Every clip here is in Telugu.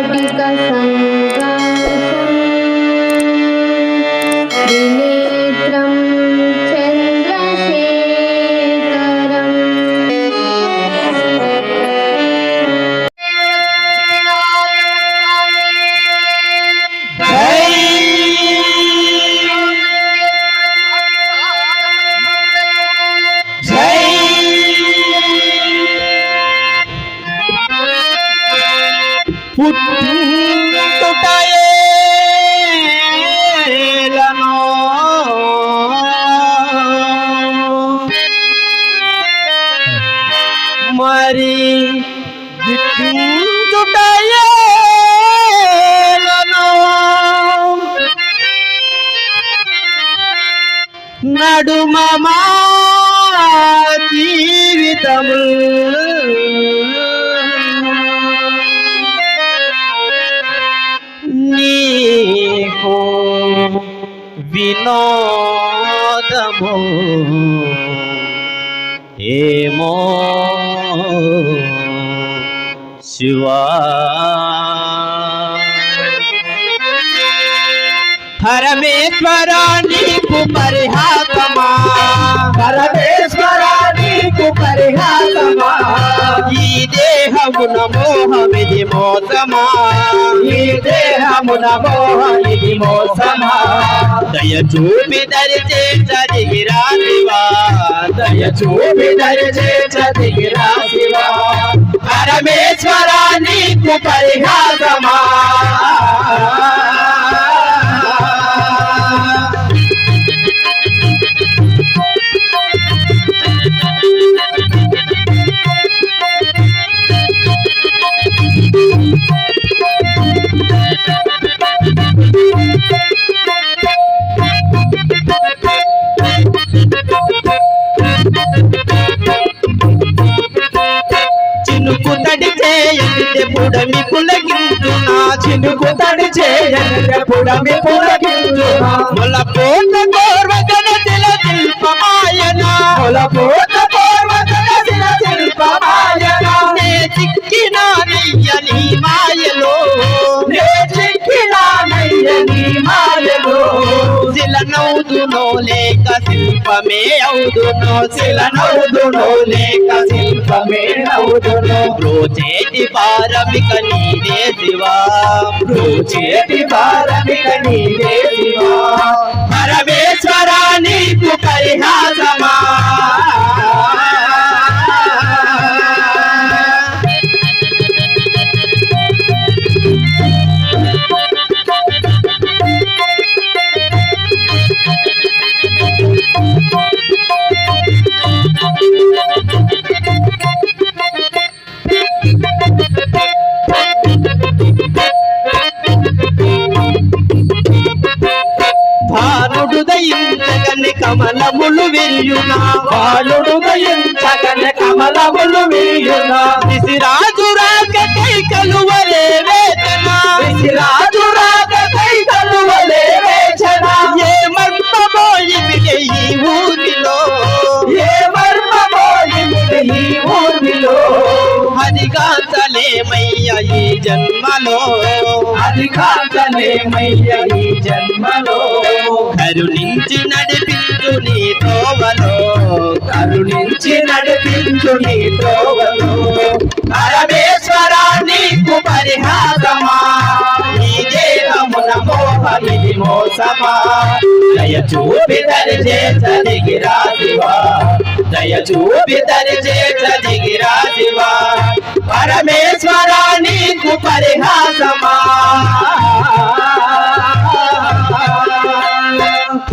वाटिका మమా జీవితము నీకు వినోదము. ఏమో శివా. పరమేశ్వర నీకు పరిహాసమా పరమేశ్వర నీకు పరిహాసమా ఈ దేహమున మోహమిది మోసమా. ఈ దేహమున మోహనిది మోసమా. దయ చూపి దరిచే చదివిరా శివా దయ చూపి దరిచే చదివిరా శివా పరమేశ్వర నీకు పరిహాసమా చేయనిదే పుడమి పులగించునా చినుకు తడి చేయనగా పుడమి పులకించునా. మొల పోత కోర్వగన తిల శిల్పమాయన పొలపోత పూర్వజన నౌదునో లేక శిల్పమే అవుదునో శిల లేక శిల్పమే నవ్వుదును రోజేటి పారమిక నీదే శివా. చేతి పారమిక నీదే శివా. పరమేశ్వరా నీకు పరిహాసమా. భానుడు కమలములు వెయ్యునా బాలుడు దయించగన కమలములు వీయునా? శిశిరాజు రాక కై వేదన రాజు హరిగాంతలేమయ్య ఈ జన్మలో? అధికాంతలేమయ్య ఈ జన్మలో. కరుణించి నడిపించు నీ తోవలో. కరుణించి నడిపించు నీ త్రోవలో పరమేశ్వర నీకు పరిహాసమా దేహమున మోహమిది మోసమా దయ చూపి దరి చేసదిగిరా శివా దయ చూపి దరి చేసదిగిరా శివా పరమేశ్వర నీకు పరిహాసమా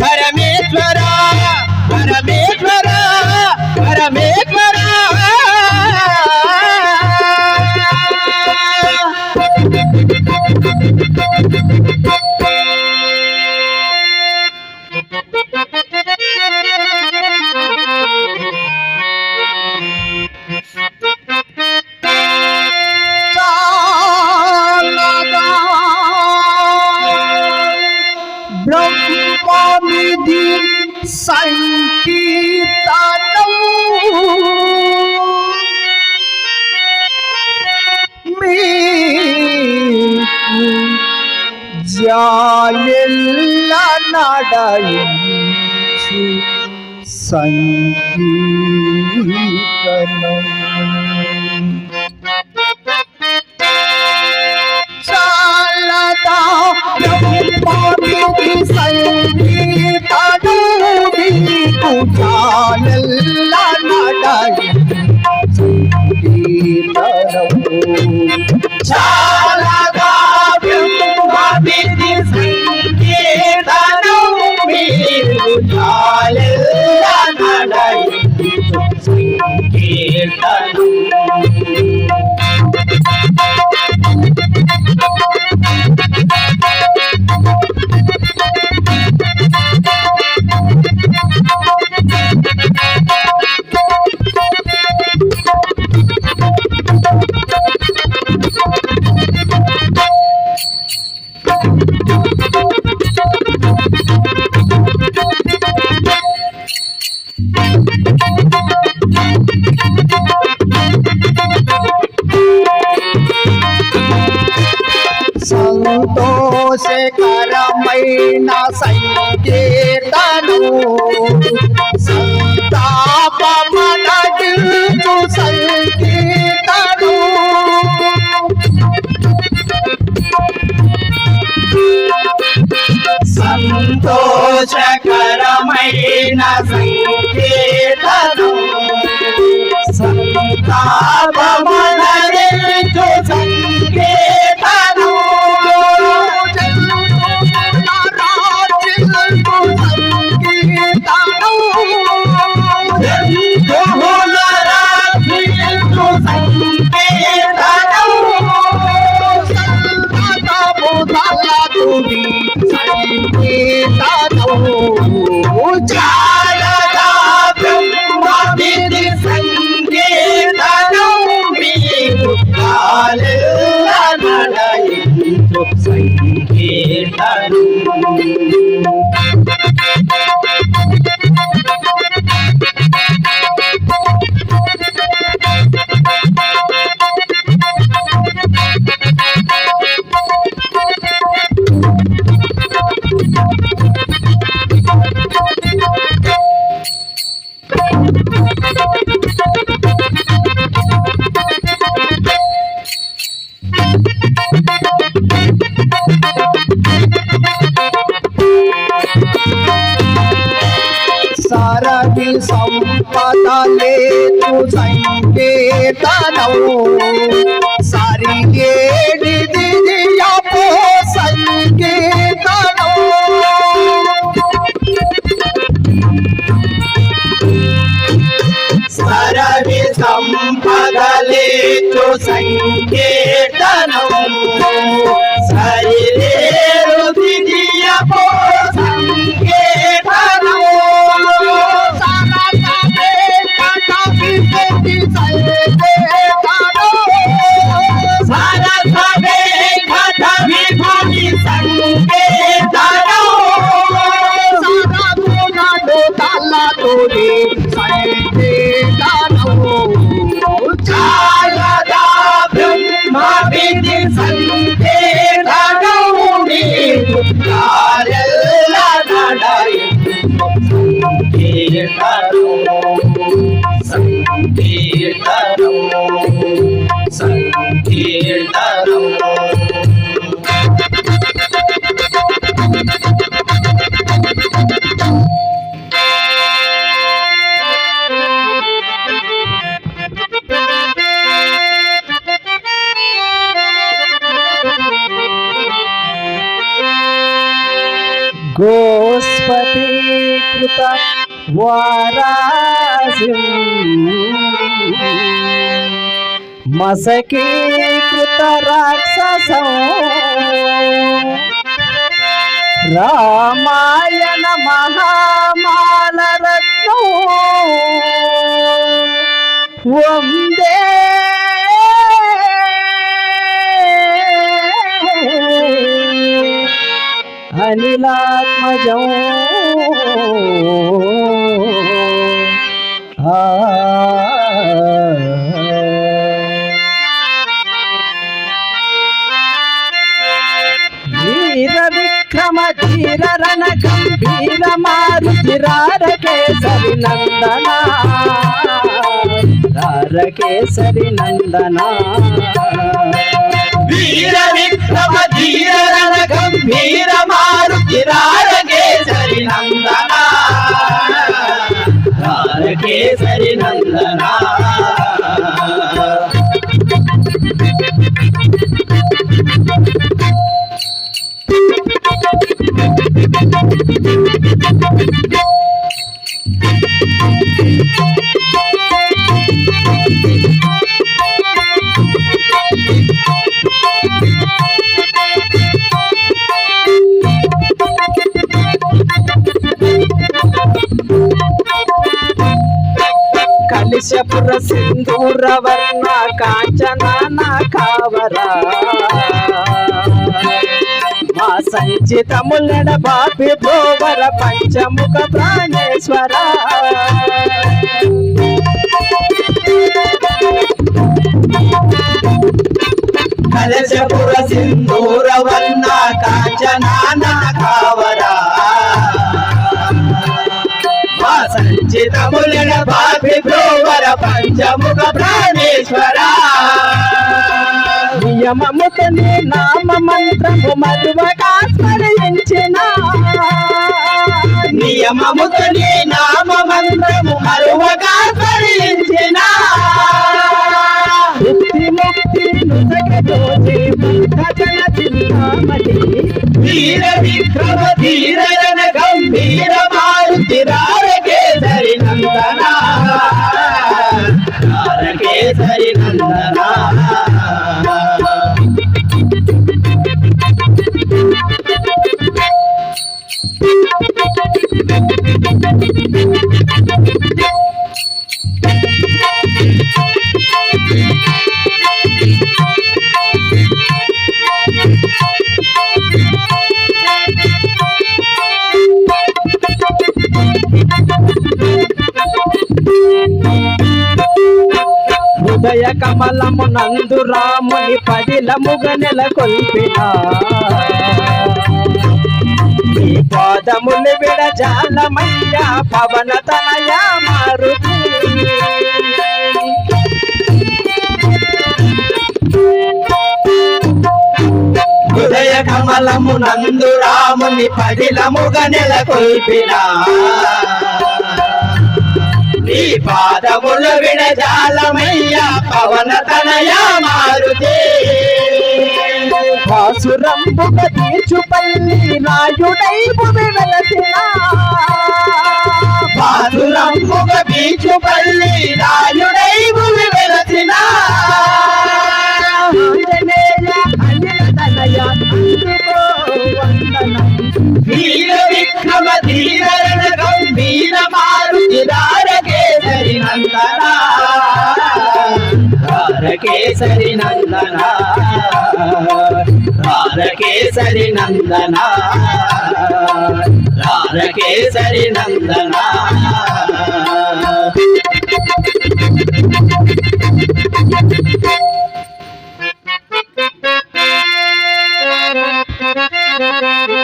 పరమేశ్వర పరమేశ్వర రాజ్యాలెల్ల నడయించు సంకీర్తనం చాలదా బ్రహ్మానికి సంగీతడు నీకు చాలెల్ల నడయించు సంతోషకరమైన సంకీర్తను సంతాపమనగించు సంకీర్తను సంతోషకరమైన సంకీర్తనం సంతాపమ నడయించు సంకీర్తనం సరది సంపద లేదు సంకేతనము సరి ఏడిది అపో సరవి సంపదలేచు సంకీర్తనం సరిలేరు సంకీర్తనం సంకీర్తనం మసకీకృత రాక్షసం. రామాయణ మహామాల వందే. అనిలాత్మజం. ఆ విక్రమ ధీర రణ గంభీర మారుతి రారకేసరి నందన. రారకేసరి నందన. వీర విక్రమ ధీర రణ గంభీర మారుతి రారకేసరి నందన. రారకేసరి నందన. కలిశపుర సింధూర వర్ణ కాంచన కావరా. మా బాపి భోవర పంచముఖ ప్రాణేశ్వర. కలశపుర సింధూర వర్ణ కాంచనాన కావరా. మా సంచితములన బాపి భోవర పంచముఖ ప్రాణేశ్వర. నియమముతో నీ నామ మంత్రము మధువగా స్మరించిన నియమముతో నీ నామ మంత్రము మరువగా స్మరించిన ముక్తి ముక్తి నుసగదోచి భజన చింతామణి వీర విక్రమ ధీరన గంభీర మారుతి రారకేసరి నందనా. రారకేసరి నందనా. హృదయ కమలము నందు రాముని పదిలముగ నెలకొల్పిన ఈ పాదములు విడజాలమయ్యా పవన తనయ మారు హృదయ కమలము నందు రాముని పదిలముగ నెలకొల్పిన పాదములు విడజాలమయ్య పవన తనయ మారుతి. పాసురంబుగ తీర్చుపల్లి నాయుడై భువి వెలసిన. తనయ అందుకో వందనం. వీర విక్రమ ధీరణ గంభీర మారుతి రారకేసరి నందన రారకేసరి నందనా రారకేసరి నందన రారకేసరి నందన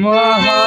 Muhammad.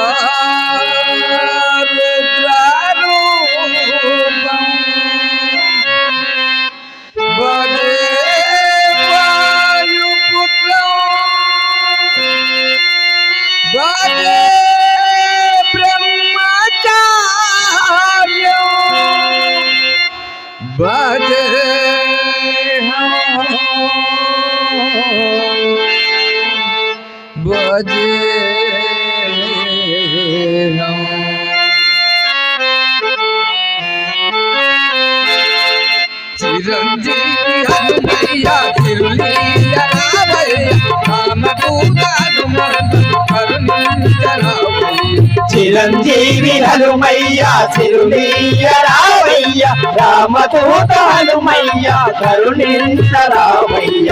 చిరంజీవి హనుమయ్య సిరునీయ రావయ్య రామదూత హనుమయ్య కరుణించ రావయ్య.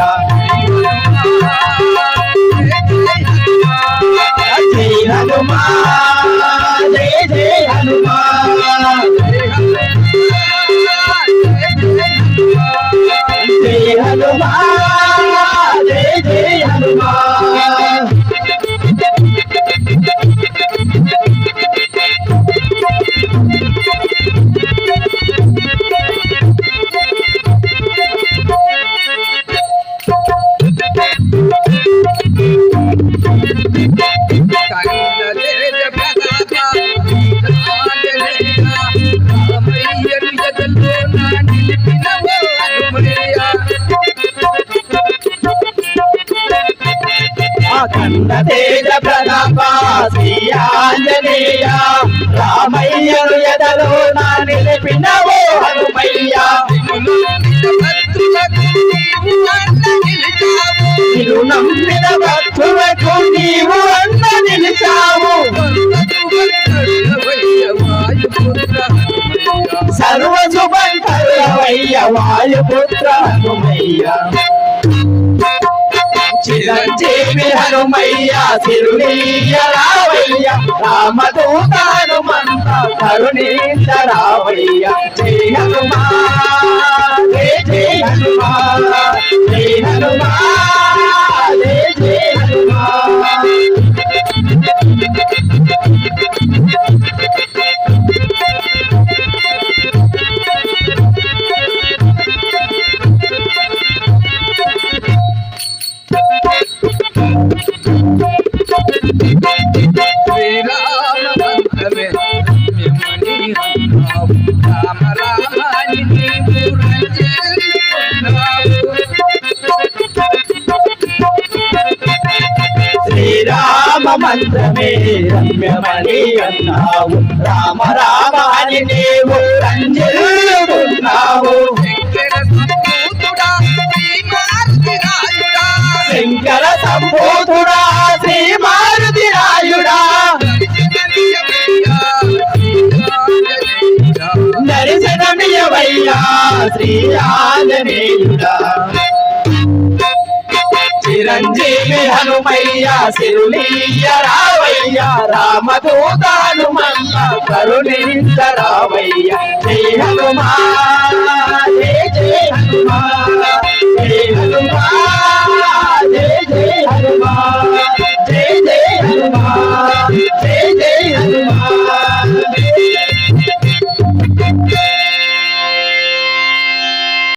జై హనుమా జయ జయ హనుమా. అఖండ తేజ ప్రతాప శ్రీ రామయ్యను ఎదలో నా నిలిపినవో హనుమయ్య. భక్తులకు నీవు అండ నిలిచావు నిన్ను నమ్మిన భక్తులకు నీవు అంత నిలిచావు. సర్వ శుభంకరవయ్య వాయుపుత్ర హనుమయ్య. చిరంజీవి హనుమయ్య సిరునీయ రావయ్య రామదూత హనుమంత కరుణీత రావయ్య జై హనుమా జై హనుమా జై హనుమా జై జై హనుమా. మంత్రమే రమ్యమణి అన్నావు రామ రామాని నీవు రంజిల్లుకున్నావు శంకర సంబోధుడా శ్రీ మారుతి రాయుడా దర్శనమియవయ్యా శ్రీ ఆంజనేయుడా చిరంజీవి హనుమయ్య సిరులీయ రావయ్య రామదూతాను మల్ల కరుణింద రావయ్య. జై హనుమా జై జై హనుమా జై హనుమా జై జై హనుమా జై జై హనుమా